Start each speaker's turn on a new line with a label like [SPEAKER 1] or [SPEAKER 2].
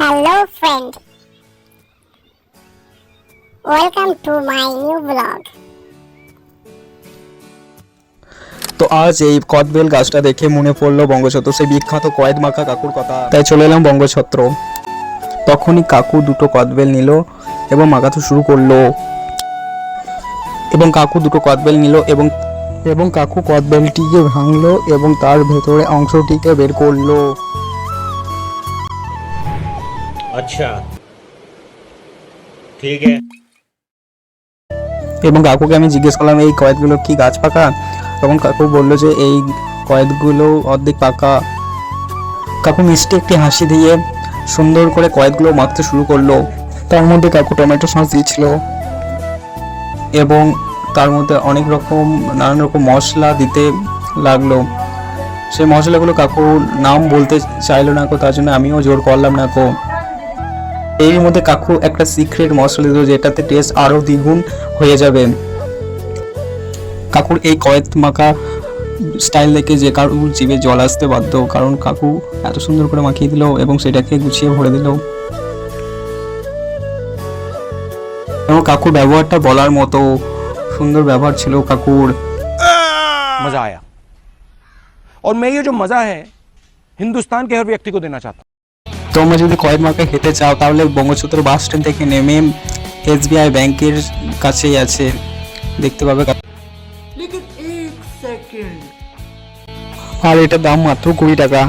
[SPEAKER 1] Hello, friend. Welcome to my new vlog.
[SPEAKER 2] তো আজ এই কদবেল গাছটা দেখে মনে পড়ল বঙ্গছত্র। সেই বিখ্যাত কয়েদ মাখা কাকুর কথা। তাই চলে এলাম বঙ্গছত্র। তখনই কাকু দুটো কদবেল নিল এবং মাখাতে শুরু করল। এবং কাকু দুটো কদবেল নিল এবং এবং কাকু কদবেলটিকে ভাঙলো এবং তার ভেতরে অংশটিকে বের করল।
[SPEAKER 3] আচ্ছা। ঠিক
[SPEAKER 2] এবং কাকুকে আমি জিজ্ঞেস করলাম, এই কয়েদগুলো কি গাছ পাকা? তখন কাকু বলল যে, এই কয়েদগুলো অর্ধেক পাকা। কাকু মিষ্টি একটি হাসি দিয়ে সুন্দর করে কয়েদগুলো মাখতে শুরু করল। তার মধ্যে কাকু টমেটো সস দিয়েছিল এবং তার মধ্যে অনেক রকম, নানান রকম মশলা দিতে লাগল। সেই মশলাগুলো কাকু নাম বলতে চাইলো না কো, তার জন্য আমিও জোর করলাম না কো। এর মধ্যে কাকু একটা সিক্রেট মশলা দিল যেটাতে টেস্ট আরো দ্বিগুণ হয়ে যাবে কাকুর এই কয়েদ মাখা স্টাইল দেখে যে কাকুর জিভে জল আসতে বাধ্য কারণ কাকু এত সুন্দর করে মাখিয়ে দিল এবং সেটাকে গুছিয়ে ভরে দিল এবং কাকুর ব্যবহারটা বলার মতো সুন্দর ব্যবহার ছিল কাকুর
[SPEAKER 4] मजा आया और मैं ये जो मजा है हिंदुस्तान के हर व्यक्ति को देना चाहता हूं
[SPEAKER 2] তোমরা যদি কয়েক মার্কে হেঁটে চাও তাহলে বঙ্গচত্র বাস স্ট্যান্ড থেকে নেমে এসবিআই ব্যাংকের কাছেই আছে। দেখতে পাবে আর এটার দাম মাত্র কুড়ি টাকা।